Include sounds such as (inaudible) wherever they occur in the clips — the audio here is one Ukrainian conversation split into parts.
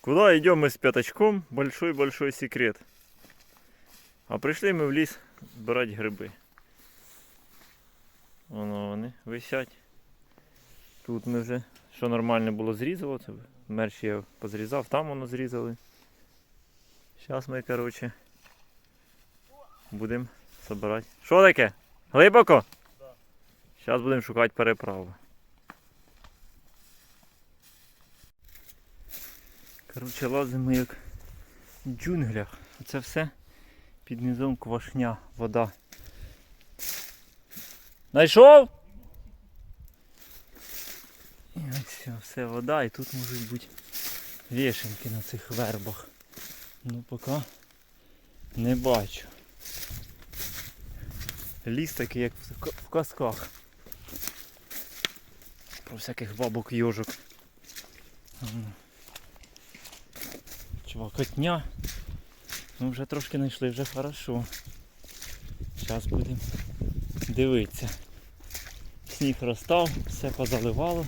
Куда идем мы с пятачком? Большой-большой секрет. А прийшли ми в ліс збирати гриби. Воно вони висять. Тут ми вже, що нормально було це мерч я позрізав, там воно зрізали. Зараз ми, коротше, будемо збирати. Що таке? Глибоко? Зараз будемо шукати переправу. Коротше, лазимо як в джунглях. Це все під низом квашня, вода. Найшов? І ось все, все вода, і тут можуть бути вішенки на цих вербах. Ну поки не бачу. Ліс такий, як в казках. Про всяких бабок йожок. Чувакотня. Ну вже трошки знайшли, вже хорошо. Зараз будемо дивитися. Сніг розстав, все позаливало.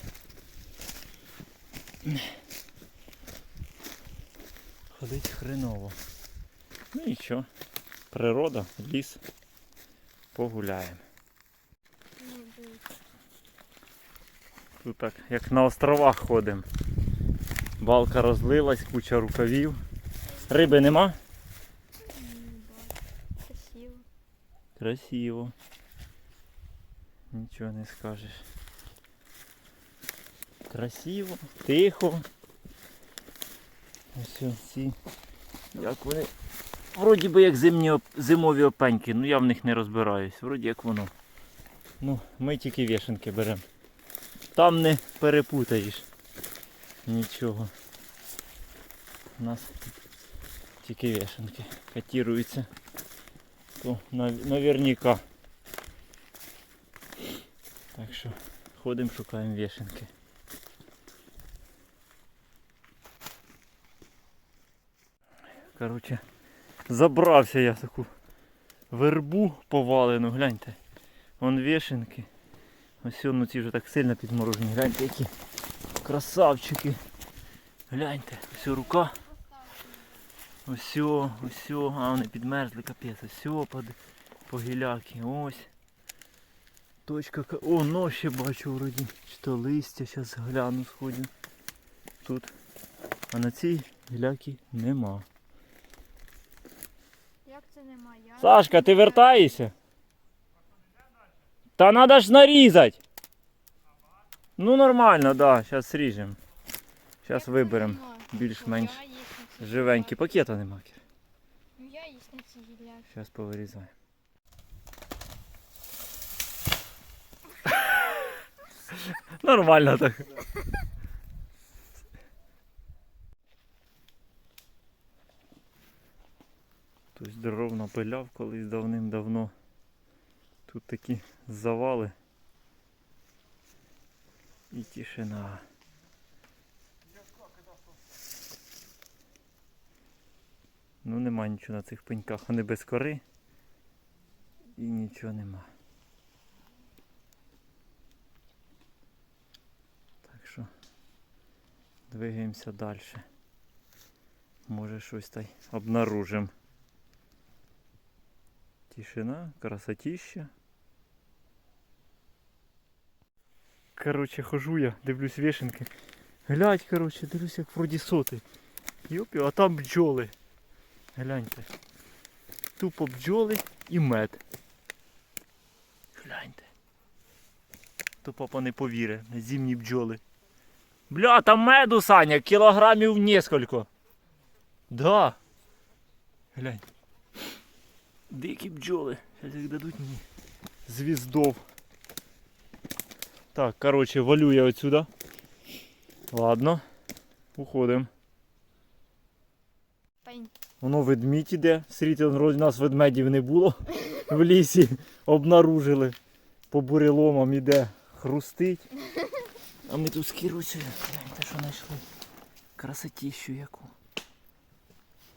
Ходить хреново. Ну нічого. Природа, ліс. Погуляємо. Тут так, як на островах ходимо. Балка розлилась, куча рукавів. Риби нема? Красиво. Красиво. Нічого не скажеш. Красиво, тихо. Ось ці. Як вони. Вроді би як зимні, зимові опеньки, ну я в них не розбираюсь. Вроді як воно. Ну, ми тільки вішенки беремо. Там не перепутаєш. Нічого. У нас тільки вішенки котируються. То нав- наверняка. Так що ходимо, шукаємо вішенки. Коротше, забрався я таку вербу повалену, гляньте. Вон вішенки. Ось ну ці вже так сильно підморожені. Гляньте, які красавчики. Гляньте, ось рука. Ось, ось, а вони підмерзли, капець, ось по, по гіляки, ось. Точка, ка- о, но ще бачу вроді. Чи то листя, зараз гляну сходю. Тут. А на цій гіляки нема. Як це немає? Я Сашка, ти вертаєшся? Та треба ж нарізати. Ну нормально, да, зараз сріжемо. Зараз виберемо більш-менш живенькі. Пакета нема. Ну я їсть на ці гілляки. Зараз повирізаємо. (laughs) Нормально так. Хтось дров напиляв колись давним-давно. Тут такі завали. І тишина. Ну нема нічого на цих пеньках. Вони без кори. І нічого нема. Так що двигаємося далі. Може щось та й обнаружимо. Тишина, красотища. Короче, хожу я, дивлюсь вішенки. Глядь, короче, дивлюсь, як вроді соти. Йопі, а там бджоли. Гляньте. Тупо бджоли і мед. Гляньте. То папа не повіре, на зимні бджоли. Бля, там меду, Саня, кілограмів несколько. Да. Глянь. Дикі бджоли. Зараз їх дадуть мені. Звіздов. Так, короче, валю я отсюда. Ладно. Уходимо. Воно ведмідь іде. Сріти, у нас ведмедів не було в лісі. Обнаружили. По буреломам іде. Хрустить. А ми тут з Кірусею. Гляньте, що знайшли. Красотіщу яку.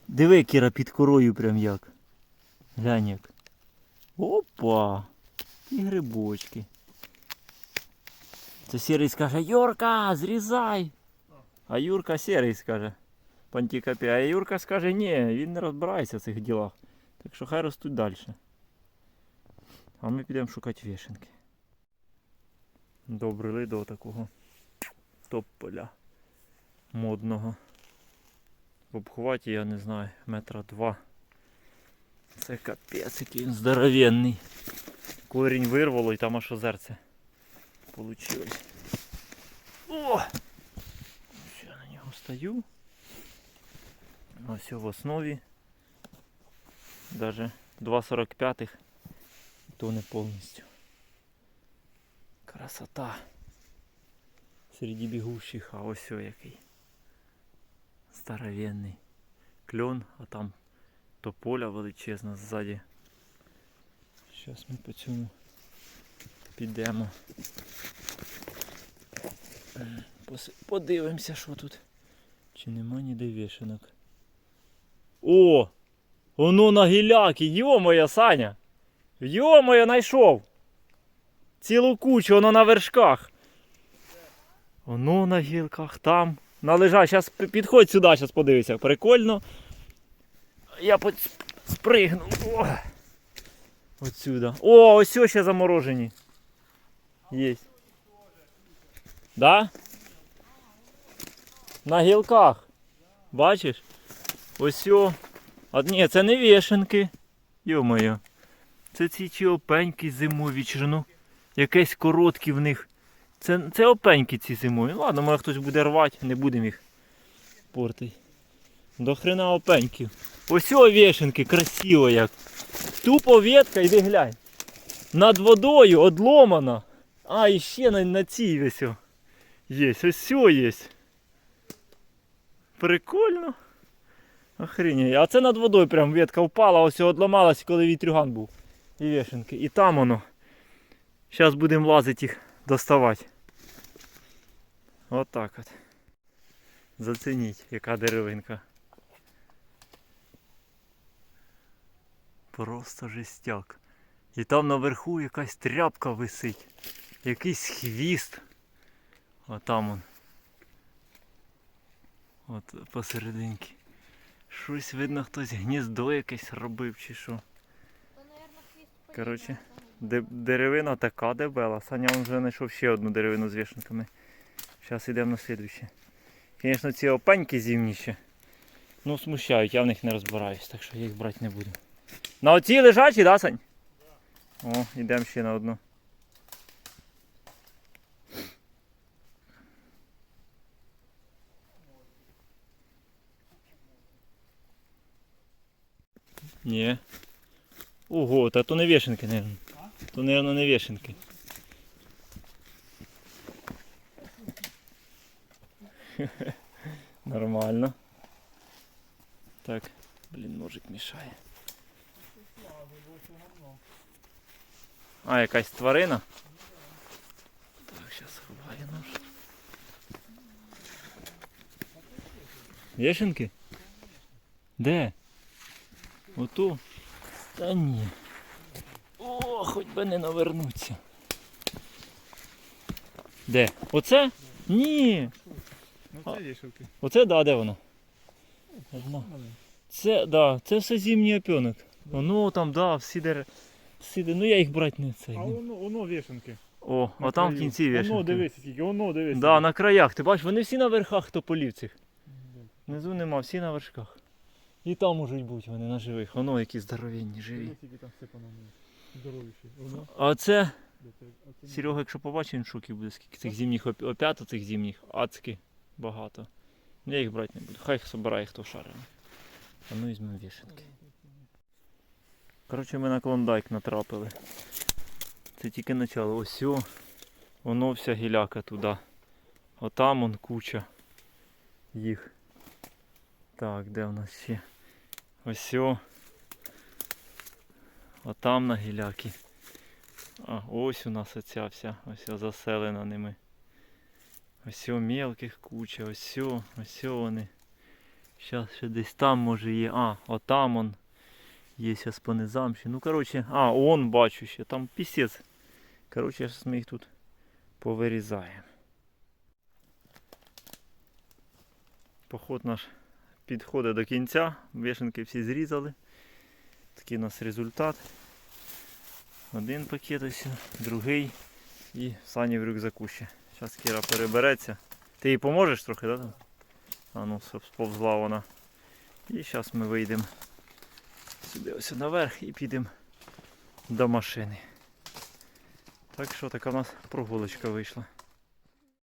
Диви, Кіра, під корою прям як. Глянь як. Опа! І грибочки. Це Сірий скаже, Юрка, зрізай! А Юрка Сірий скаже. Пантікапі. А Юрка скаже, ні, він не розбирається в цих ділах. Так що хай ростуть далі. А ми підемо шукати вішенки. Добрили до такого тополя модного. В обхваті, я не знаю, метра два. Це капець, який він здоровенний. Корінь вирвало і там аж озерце получилось. О! Все, на нього стою. Ось в основі. Даже 2,45 то не повністю. Красота. Серед бігущих, а ось о який. Здоровенний. Кльон, а там тополя величезна ззаді. Зараз ми по цьому підемо. Подивимося, що тут. Чи нема ніде вішенок. О! Воно на гіляки, йо-моє, Саня! Йо-моє, знайшов! Цілу кучу, воно на вершках. Воно на гілках, там. На лежа. Зараз підходь сюди, зараз подивися. Прикольно. Я поц- спригну. О! Отсюда. О, ось ще заморожені. Є. Да? На гілках. Бачиш? Ось о. А ні, це не вішенки. Йо-моє. Це ці чи опеньки зимові черно. Якесь короткі в них. Це, це опеньки ці зимові. Ну, Ладно, може хтось буде рвати, не будемо їх портити. До хрена опеньків. Ось о вішенки, красиво як. Тупо ветка, іди глянь. Над водою одломана. А, і ще на, на цій весь. О. Є, ось все є. Прикольно. Охренеть. А це над водою прям ветка впала, ось одламалась, коли вітрюган був. І вішенки. І там воно. Зараз будемо лазити їх доставати. Отак от. Зацініть, яка деревинка. Просто жестяк. І там наверху якась тряпка висить. Якийсь хвіст. А там он. От посерединки. Щось видно, хтось гніздо якесь робив чи що. Де- деревина така дебела. Саня он вже знайшов ще одну деревину з вішенками. Зараз йдемо на слідуще. Звісно, ці опеньки зимні ще. Ну, смущають, я в них не розбираюсь, так що я їх брати не буду. На оцій лежачі, да, Сань? О, йдемо ще на одну. Ні. Ого, та то не вішенки, наверное. То, наверное, не вішенки. (laughs) Нормально. Так, блін, ножик мішає. А, якась тварина. Так, зараз сховаю нож. Вішенки? Де? Ото? Та ні. О, хоч би не навернуться. Де? Оце? Ні. Ну це. Оце да, де воно? Одна. Це, да, це все зимній опенок. Воно там, да, всі дер... всі де- Ну я їх брати не цей. А воно, воно вішанки. О, а там в кінці Воно вішенки. дивися, скільки, воно дивися. Да, на краях. Ти бачиш, вони всі на верхах тополів цих. Внизу нема, всі на вершках. І там можуть бути вони на живих. Воно які здоровенні, живі. А це, Серега, якщо побачить, він в буде, скільки цих зимніх оп- опят, цих зимніх, адськи багато. Я їх брати не буду. Хай їх собирає, хто шарить. А ну візьмемо вішенки. Коротше, ми на клондайк натрапили. Це тільки начало. Ось о, воно вся гіляка туди. Отам он куча їх. Так, де в нас ще? Ось о. Отам на гіляки. А, ось у нас оця вся, ось о, заселена ними. Ось о, мелких куча, ось о, ось о вони. Зараз ще десь там може є. А, отам он. Є зараз по низам. Ну коротше, а, он бачу ще, там пісець. Коротше, зараз ми їх тут повирізаємо. Поход наш підходить до кінця. Вишенки всі зрізали. Такий у нас результат. Один пакет ось, другий і сані в рюкзаку ще. Зараз Кіра перебереться. Ти їй поможеш трохи, так? Да? А ну, сповзла вона. І зараз ми вийдемо сюди ось наверх і підемо до машини. Так що така в нас прогулочка вийшла.